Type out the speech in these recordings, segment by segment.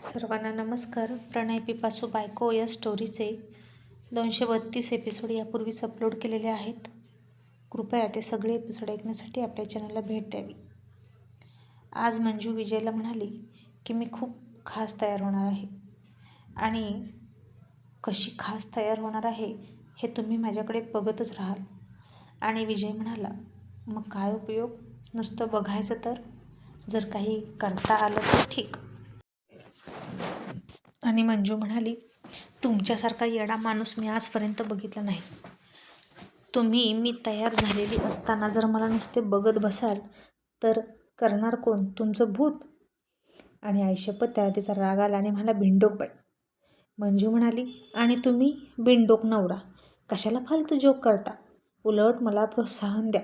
सर्वांना नमस्कार. प्रणय पिपासू बायको या स्टोरीचे दोनशे बत्तीस एपिसोड यापूर्वीच अपलोड केलेले आहेत. कृपया ते सगळे एपिसोड ऐकण्यासाठी आपल्या चॅनलला भेट द्यावी. आज मंजू विजयला म्हणाली की मी खूप खास तयार होणार आहे. आणि कशी खास तयार होणार आहे हे तुम्ही माझ्याकडे बघतच राहाल. आणि विजय म्हणाला मग काय उपयोग? नुसतं बघायचं तर? जर काही करता आलं तर ठीक. आणि मंजू म्हणाली तुमच्यासारखा येडा माणूस मी आजपर्यंत बघितला नाही. तुम्ही मी तयार झालेली असताना जर मला नुसते बघत बसाल तर करणार कोण? तुमचं भूत. आणि आयशपत त्याला तिचा राग आला आणि मला बिंडोक बाई. मंजू म्हणाली आणि तुम्ही बिंडोक नवरा. कशाला फालतू जोक करता? उलट मला प्रोत्साहन द्या.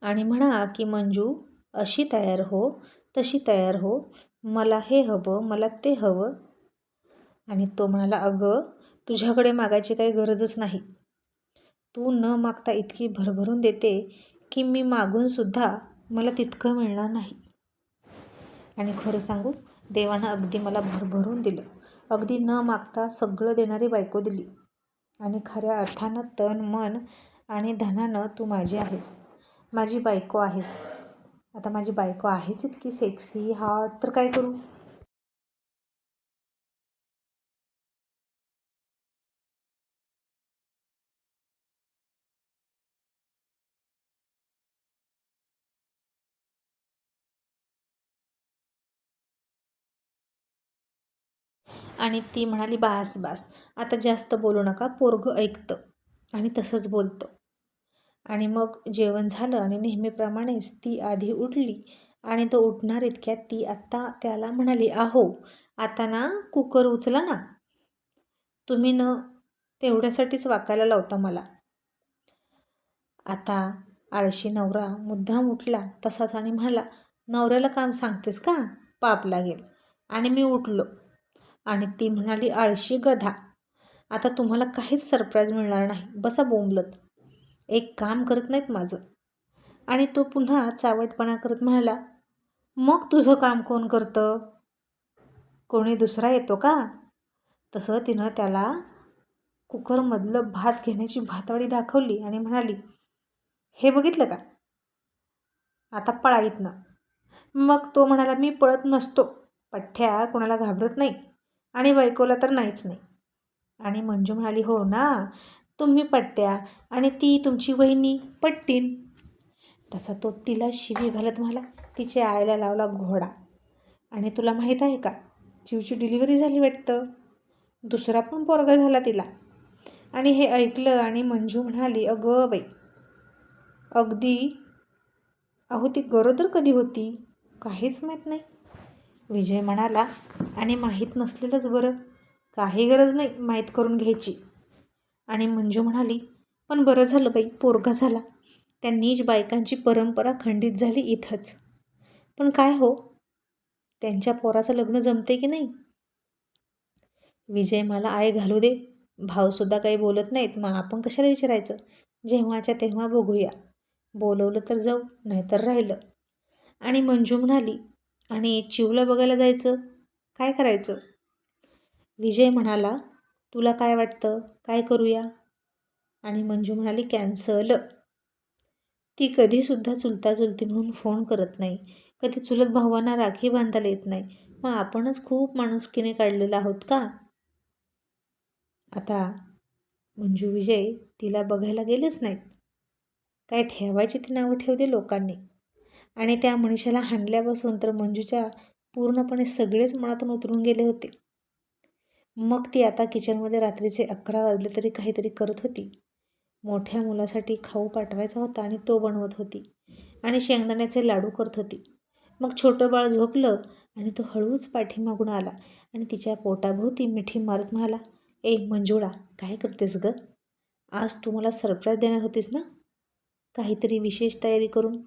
आणि म्हणा की मंजू अशी तयार हो तशी तयार हो. मला हे हवं मला ते हवं. आणि तो म्हणाला अगं तुझ्याकडे मागायची काही गरजच नाही. तू न मागता इतकी भरभरून देते की मी मागूनसुद्धा मला तितकं मिळणार नाही. आणि खरं सांगू देवानं अगदी मला भरभरून दिलं. अगदी न मागता सगळं देणारी बायको दिली. आणि खऱ्या अर्थानं तन मन आणि धनानं तू माझी आहेस. माझी बायको आहेस. आता माझी बायको आहेच इतकी सेक्सी हॉट तर काय करू? आणि ती म्हणाली बास बास आता जास्त बोलू नका पोरगं ऐकतं आणि तसंच बोलतं. आणि मग जेवण झालं आणि नेहमीप्रमाणेच ती आधी उठली आणि तो उठणार इतक्यात ती आत्ता त्याला म्हणाली आहो आता ना कुकर उचला ना. तुम्ही न तेवढ्यासाठीच वाकायला लावता मला. आता आळशी नवरा मुद्दाम उठला तसाच आणि म्हणाला नवऱ्याला काम सांगतेस का? पाप लागेल. आणि मी उठलो आणि ती म्हणाली आळशी गधा आता तुम्हाला काहीच सरप्राईज मिळणार नाही. बसा बोंबलत. एक काम करत नाहीत माझं. आणि तो पुन्हा चावटपणा करत म्हणाला मग तुझं काम कोण करतं? कोणी दुसरा येतो का? तसं तिनं त्याला कुकरमधलं भात घेण्याची भातवाडी दाखवली आणि म्हणाली हे बघितलं का? आता पळा इथनं. मग तो म्हणाला मी पळत नसतो. पठ्ठ्या कोणाला घाबरत नाही आणि बायकोला तर नाहीच नाही. आणि मंजू म्हणाली हो ना. तुम्ही पट्ट्या आणि ती तुमची वहिनी पट्टीन. तसा तो तिला शिवी घालत मला तिच्या आईला लावला घोडा. आणि तुला माहीत आहे का जीवची डिलिव्हरी झाली वाटतं? दुसरा पण पोरगा झाला तिला. आणि हे ऐकलं आणि मंजू म्हणाली अगं बाई अगदी. अहो ती गरोदर कधी होती? काहीच माहीत नाही. विजय म्हणाला आणि माहीत नसलेलंच बरं. काही गरज नाही माहीत करून घ्यायची. आणि मंजू म्हणाली पण बरं झालं बाई पोरगा झाला. त्यांनीच बायकांची परंपरा खंडित झाली इथंच. पण काय हो? त्यांच्या पोराचं लग्न जमते की नाही? विजय मला आय घालू दे. भाऊसुद्धा काही बोलत नाहीत. मग आपण कशाला विचारायचं? जेव्हाच्या तेव्हा बघूया. बोलवलं तर जाऊ नाहीतर राहिलं. आणि मंजू म्हणाली आणि चिवला बघायला जायचं? काय करायचं? विजय म्हणाला तुला काय वाटतं? काय करूया? आणि मंजू म्हणाली कॅन्सल. ती कधीसुद्धा चुलता चुलती म्हणून फोन करत नाही. कधी चुलत भावांना राखी बांधायला येत नाही. मग आपणच खूप माणुसकीने काढलेला आहोत का? आता मंजू विजय तिला बघायला गेलेच नाहीत. काय ठेवायची ती नावं ठेवते लोकांनी. आणि त्या मनुष्याला हाणल्यापासून तर मंजूच्या पूर्णपणे सगळेच मनातून उतरून गेले होते. मग ती आता किचनमध्ये रात्रीचे अकरा वाजले तरी काहीतरी करत होती. मोठ्या मुलासाठी खाऊ पाठवायचा होता आणि तो बनवत होती आणि शेंगदाण्याचे लाडू करत होती. मग छोटं बाळ झोपलं आणि तो हळूच पाठीमागून आला आणि तिच्या पोटाभोवती मिठी मारत म्हणाला ए मंजुळा काय करतेस ग? आज तू मला सरप्राईज देणार होतीस ना? काहीतरी विशेष तयारी करून.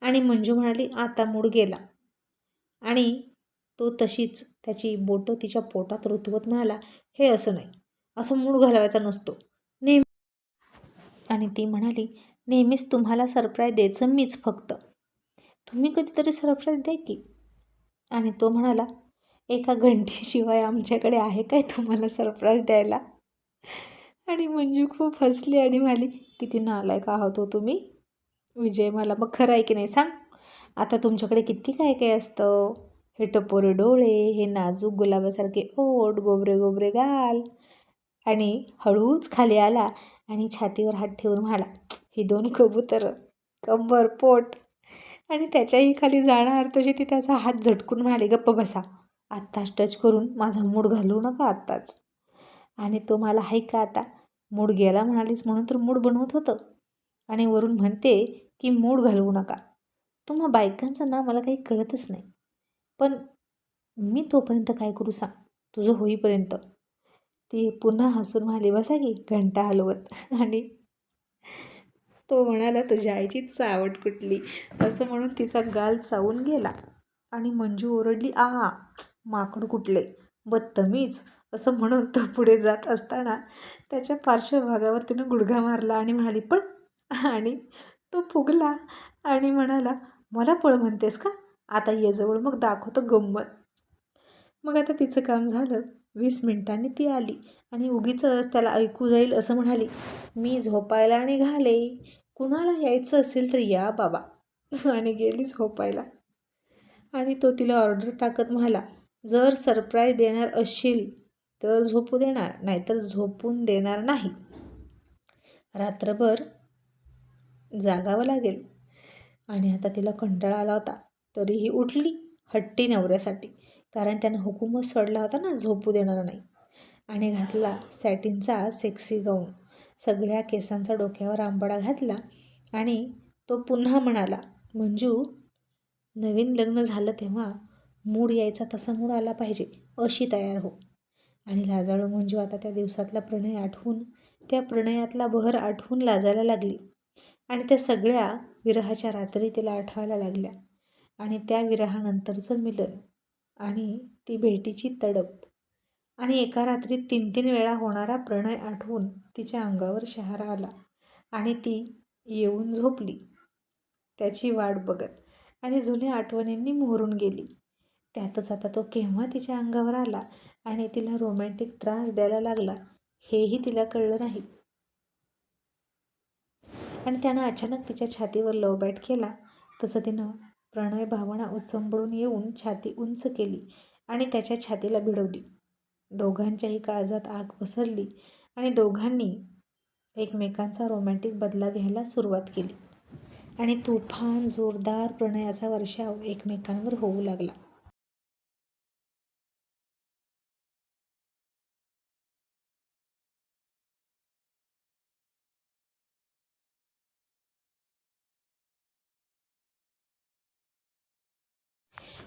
आणि मंजू म्हणाली आता मूड गेला. आणि तो तशीच त्याची बोटं तिच्या पोटात रुतवत म्हणाला हे असं नाही. असं मूड घालवायचा नसतो. नेहमी आणि ती म्हणाली नेहमीच तुम्हाला सरप्राईज द्यायचं मीच फक्त. तुम्ही कधीतरी सरप्राईज द्या की. आणि तो म्हणाला एका घंटेशिवाय आमच्याकडे आहे काय तुम्हाला सरप्राईज द्यायला? आणि मंजू खूप हसली आणि म्हणाली किती नालायक आहोत हो तुम्ही. विजय मला मग खरं आहे की नाही सांग. आता तुमच्याकडे किती काय काय असतं? हे टपोरे डोळे हे नाजूक गुलाबासारखे ओठ गोबरे गोबरे गाल. आणि हळूच खाली आला आणि छातीवर हात ठेवून म्हणाला ही दोन कबूतर कंबर पोट. आणि त्याच्याही खाली जाणार तशी ती त्याचा हात झटकून म्हणाले गप्प बसा. आत्ताच टच करून माझा मूड घालवू नका आत्ताच. आणि तो मला हाय का आता? मूड गेला म्हणालीस म्हणून तर मूड बनवत होतं. आणि वरून म्हणते की मूड घालवू नका. तुम्हा बायकांचं ना मला काही कळतच नाही. पण मी तोपर्यंत काय करू सांग? तुझं होईपर्यंत. ती पुन्हा हसून म्हणाली बसा की घंटा हलवत. आणि तो म्हणाला तुझ्या आईची चावट कुठली? असं म्हणून तिचा गाल चावून गेला. आणि मंजू ओरडली आ माकड कुठले? बत्तमीज असं म्हणून तो पुढे जात असताना त्याच्या पार्श्वभागावर तिनं गुडघा मारला आणि म्हणाली पण आणि तो फुगला आणि म्हणाला मला पळ म्हणतेस का? आता ये जवळ मग दाखवतं गंमत. मग आता तिचं काम झालं. वीस मिनिटांनी ती आली आणि उगीच त्याला ऐकू जाईल असं म्हणाली मी झोपायला निघाले कुणाला यायचं असेल तर या बाबा. आणि गेली झोपायला. आणि तो तिला ऑर्डर टाकत म्हणाला जर सरप्राईज देणार असशील तर झोपू देणार नाहीतर झोपून देणार नाही. रात्रभर जागावं लागेल. आणि आता तिला कंटाळा आला होता. तरीही उठली हट्टी नवऱ्यासाठी. कारण त्यानं हुकूमच सोडला होता ना झोपू देणार नाही. आणि घातला सॅटिनचा सेक्सी गाऊन. सगळ्या केसांचा डोक्यावर आंबाडा घातला आणि तो पुन्हा म्हणाला मंजू नवीन लग्न झालं तेव्हा मूड यायचा तसा मूड आला पाहिजे अशी तयार हो. आणि लाजाळू मंजू आता त्या दिवसातला प्रणय आठवून त्या प्रणयातला बहर आठवून लाजायला लागली. आणि त्या सगळ्या विरहाच्या रात्री तिला आठवायला लागल्या. आणि त्या विरहानंतरचं मिलन आणि ती भेटीची तडप आणि एका रात्रीत तीन तीन वेळा होणारा प्रणय आठवून तिच्या अंगावर शहारा आला आणि ती येऊन झोपली. त्याची वाट बघत आणि जुन्या आठवणींनी मोहरून गेली. त्यातच आता तो केव्हा तिच्या अंगावर आला आणि तिला रोमॅन्टिक त्रास द्यायला लागला हेही तिला कळलं नाही. आणि त्यानं अचानक तिच्या छातीवर लव बॅट केला. तसं तिनं प्रणय भावना उचंबळून येऊन छाती उंच केली आणि त्याच्या छातीला भिडवली. दोघांच्याही काळजात आग पसरली आणि दोघांनी एकमेकांचा रोमॅन्टिक बदला घ्यायला सुरुवात केली. आणि तुफान जोरदार प्रणयाचा वर्षाव एकमेकांवर होऊ लागला.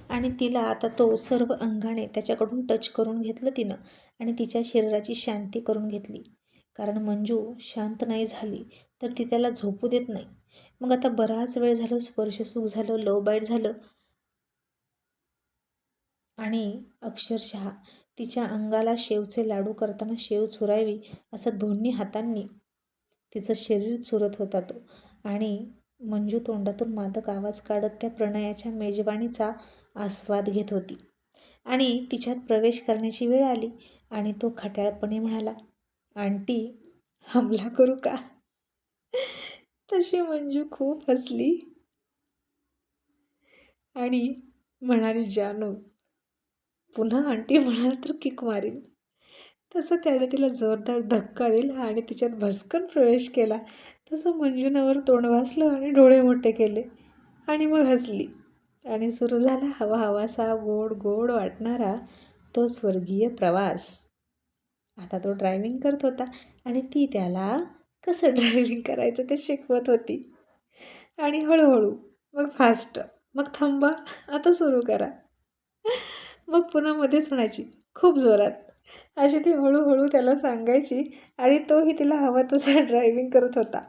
आणि तिला आता तो सर्व अंगाने त्याच्याकडून टच करून घेतलं तिनं आणि तिच्या शरीराची शांती करून घेतली. कारण मंजू शांत नाही झाली तर ती त्याला झोपू देत नाही. मग आता बराच वेळ झालं स्पर्शसुख झालं लव बाईट झालं. आणि अक्षरशः तिच्या अंगाला शेवचे लाडू करताना शेव चुरावी असं दोन्ही हातांनी तिचं शरीर चुरत होता तो. आणि मंजू तोंडातून मादक आवाज काढत त्या प्रणयाच्या मेजवानीचा आस्वाद घेत होती. आणि तिच्यात प्रवेश करण्याची वेळ आली आणि तो खट्याळपणे म्हणाला आंटी हमला करू का? तशी मंजू खूप हसली. आणि म्हणाली जानू पुन्हा आंटी म्हणाल तर किक मारील तसं त्याने तिला जोरदार धक्का दिला आणि तिच्यात भस्कन प्रवेश केला. तसं मंजूनावर तोंड वाचलं आणि डोळे मोठे केले आणि मग हसली. आणि सुरू झाला हवा हवासा गोड गोड वाटणारा तो स्वर्गीय प्रवास. आता तो ड्रायव्हिंग करत होता आणि ती त्याला कसं ड्रायव्हिंग करायचं ते शिकवत होती. आणि हळूहळू मग फास्ट मग थांबा आता सुरू करा. मग पुन्हा मध्येच म्हणायची खूप जोरात. अशी ती हळूहळू त्याला सांगायची आणि तोही तिला हवा तसा ड्रायव्हिंग करत होता.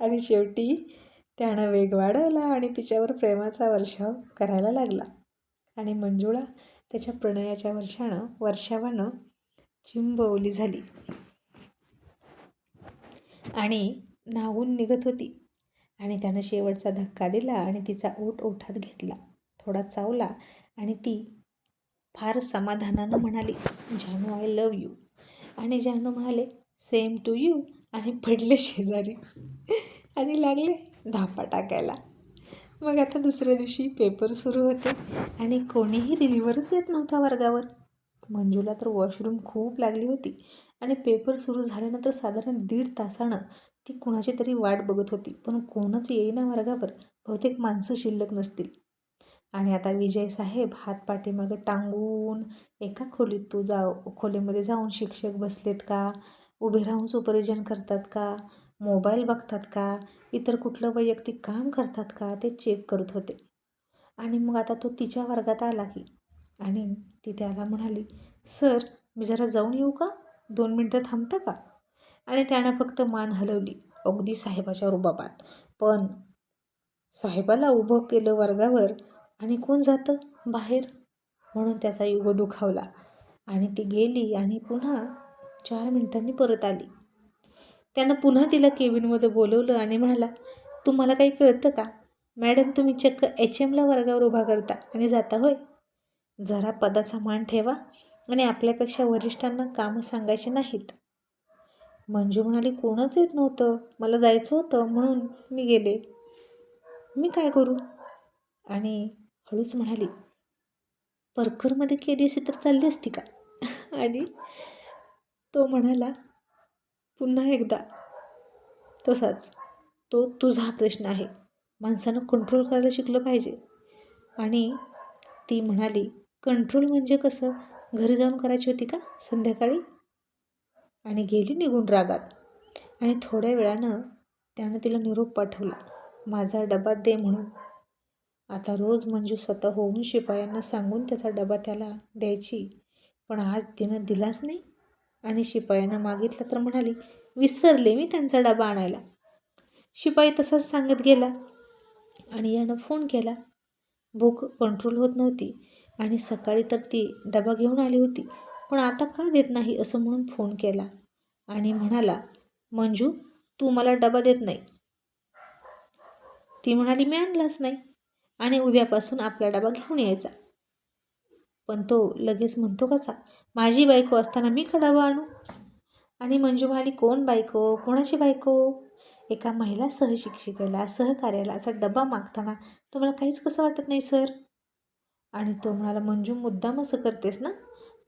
आणि शेवटी त्यानं वेग वाढवला आणि तिच्यावर प्रेमाचा वर्षाव करायला लागला. आणि मंजुळा त्याच्या प्रणयाच्या वर्षानं वर्षावानं चिंबवली झाली. आणि नाहून निघत होती. आणि त्यानं शेवटचा धक्का दिला आणि तिचा ओट ओठात घेतला. थोडा चावला आणि ती फार समाधानानं म्हणाली जानू आय लव यू आणि जानू म्हणाले सेम टू यू आणि पडले शेजारी. आणि लागले. धापा टाकायला. मग आता दुसऱ्या दिवशी पेपर सुरू होते आणि कोणीही रिलीवरच येत नव्हता वर्गावर. मंजूला तर वॉशरूम खूप लागली होती आणि पेपर सुरू झाल्यानंतर साधारण दीड तासानं ती कुणाची तरी वाट बघत होती पण कोणच येईना वर्गावर. बहुतेक माणसं शिल्लक नसतील. आणि आता विजय साहेब हात पाठीमागं टांगून एका खोलीत तू जा खोलीमध्ये जाऊन शिक्षक बसलेत का? उभे राहून सुपरविजन करतात का? मोबाईल बघतात का? इतर कुठलं वैयक्तिक काम करतात का? ते चेक करत होते. आणि मग आता तो तिच्या वर्गात आला की. आणि ती त्याला म्हणाली सर मी जरा जाऊन येऊ का? दोन मिनटं थांबता का? आणि त्यानं फक्त मान हलवली अगदी साहेबाच्या रुबाबात. पण साहेबाला उभं केलं वर्गावर आणि कोण जातं? बाहेर? म्हणून त्याचा युग दुखावला. आणि ती गेली आणि पुन्हा चार मिनिटांनी परत आली. त्यानं पुन्हा तिला केबिनमध्ये बोलवलं आणि म्हणाला तुम्हाला काही कळतं का? मॅडम तुम्ही चक्क एच एमला वर्गावर उभा करता आणि जाता होय? जरा पदाचा मान ठेवा आणि आपल्यापेक्षा वरिष्ठांना कामं सांगायची नाहीत. मंजू म्हणाली कोणच येत नव्हतं? मला जायचं होतं म्हणून मी गेले. मी काय करू? आणि हळूच म्हणाली परकरमध्ये केली असती तर चालली असती का? आणि तो म्हणाला पुन्हा एकदा. तसाच तो तुझा प्रश्न आहे. माणसानं कंट्रोल करायला शिकलं पाहिजे. आणि ती म्हणाली कंट्रोल म्हणजे कसं? घरी जाऊन करायची होती का संध्याकाळी? आणि गेली निघून रागात. आणि थोड्या वेळानं त्यानं तिला निरोप पाठवला. माझा डबा दे म्हणून. आता रोज मंजू स्वतः होऊन शिपायांना सांगून त्याचा डबा त्याला द्यायची. पण आज तिनं दिलाच नाही. आणि शिपायांना मागितलं तर म्हणाली विसरले मी त्यांचा डबा आणायला. शिपाई तसाच सांगत गेला आणि यानं फोन केला. भूक कंट्रोल होत नव्हती आणि सकाळी तर ती डबा घेऊन आली होती पण आता का देत नाही असं म्हणून फोन केला आणि म्हणाला मंजू तू मला डबा देत नाही. ती म्हणाली मी आणलाच नाही आणि उद्यापासून आपला डबा घेऊन यायचा. पण तो लगेच म्हणतो कसा माझी बायको असताना मी का आणू? आणि मंजू म्हणाली कोण बायको? कोणाची बायको? एका महिला सहशिक्षिकेला सहकार्याला असा डबा मागताना तुम्हाला काहीच कसं वाटत नाही सर? आणि तो म्हणाला मंजू मुद्दाम असं करतेस ना?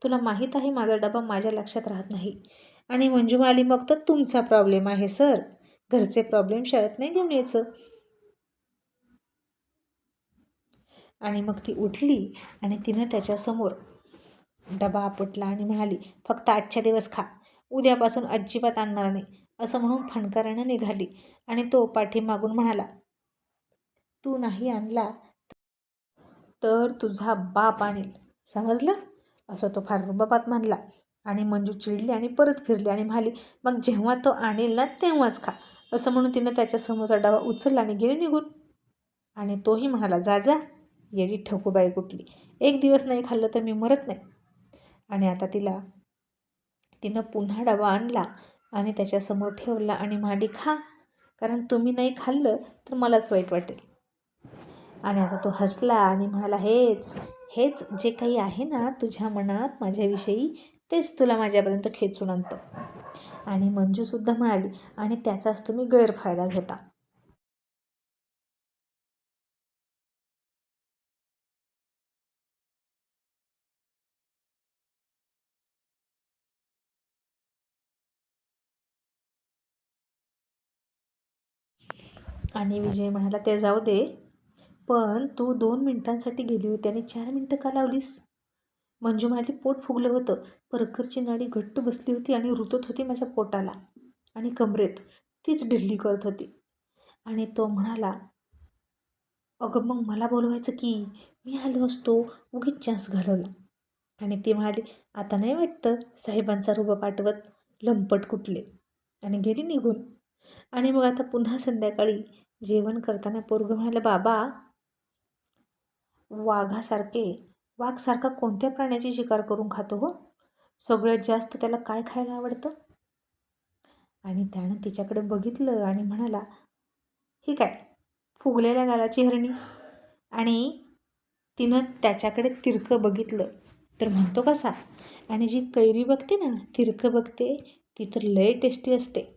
तुला माहीत आहे माझा डबा माझ्या लक्षात राहत नाही. आणि मंजू म्हणाली मग तर तुमचा प्रॉब्लेम आहे सर. घरचे प्रॉब्लेम शाळेत नाही घेऊन यायचं. आणि मग ती उठली आणि तिनं त्याच्यासमोर डबा आपटला आणि म्हणाली फक्त आजच्या दिवस खा. उद्यापासून अजिबात आणणार नाही. असं म्हणून फणकारानं निघाली आणि तो पाठीमागून म्हणाला तू नाही आणला तर तुझा बाप आणेल. समजलं? असं तो फार रुबाबात म्हणला आणि मंजू चिडली आणि परत फिरली आणि म्हणाली मग जेव्हा तो आणेल ना तेव्हाच खा. असं म्हणून तिनं त्याच्यासमोरचा डबा उचलला आणि गेली निघून. आणि तोही म्हणाला जा जा. येडी ठकूबाई कुठली एक दिवस नाही खाल्लं तर मी मरत नाही. आणि आता तिला तिनं पुन्हा डबा आणला आणि त्याच्यासमोर ठेवला आणि माडी खा कारण तुम्ही नाही खाल्लं तर मलाच वाईट वाटेल. आणि आता तो हसला आणि म्हणाला हेच हेच जे काही आहे ना तुझ्या मनात माझ्याविषयी तेच तुला माझ्यापर्यंत खेचून आणतं. आणि मंजूसुद्धा म्हणाली आणि त्याचाच तुम्ही गैरफायदा घेता. आणि विजय म्हणाला ते जाऊ दे पण तू दोन मिनिटांसाठी गेली होती आणि चार मिनटं का लावलीस? मंजू म्हणाली पोट फुगलं होतं. परकरची नाडी घट्ट बसली होती आणि रुतत होती माझ्या पोटाला आणि कमरेत. तीच ढिल्ली करत होती. आणि तो म्हणाला अगं मग मला बोलवायचं की? मी आलो असतो उगीच चान्स घालवला. आणि ती म्हणाली आता नाही वाटतं साहेबांचा रुबा पाठवत लंपट कुठले. आणि गेली निघून. आणि मग आता पुन्हा संध्याकाळी जेवण करताना पोरगं म्हणालं बाबा वाघासारखे वाघसारखा कोणत्या प्राण्याची शिकार करून खातो हो? सगळ्यात जास्त त्याला काय खायला आवडतं? आणि त्यानं तिच्याकडे बघितलं आणि म्हणाला ही काय फुगलेल्या गालाची हरणी? आणि तिनं त्याच्याकडे तिरकं बघितलं. तर म्हणतो कसा आणि जी कैरी बघते ना तिरकं बघते ती तर लय टेस्टी असते.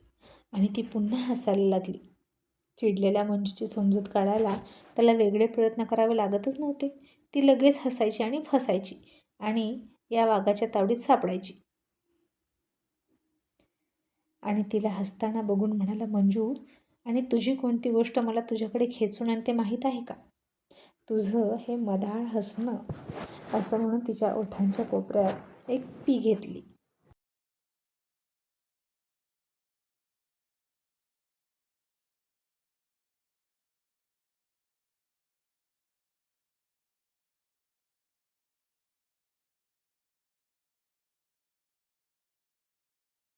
आणि ती पुन्हा हसायला लागली. चिडलेल्या मंजूची समजूत काढायला त्याला वेगळे प्रयत्न करावे लागतच नव्हते. ती लगेच हसायची आणि फसायची आणि या वाघाच्या तावडीत सापडायची. आणि तिला हसताना बघून म्हणाला मंजू आणि तुझी कोणती गोष्ट मला तुझ्याकडे खेचून आणते माहीत आहे का? तुझं हे मधाळ हसणं असं म्हणून तिच्या ओठांच्या कोपऱ्यात एक पी घेतली.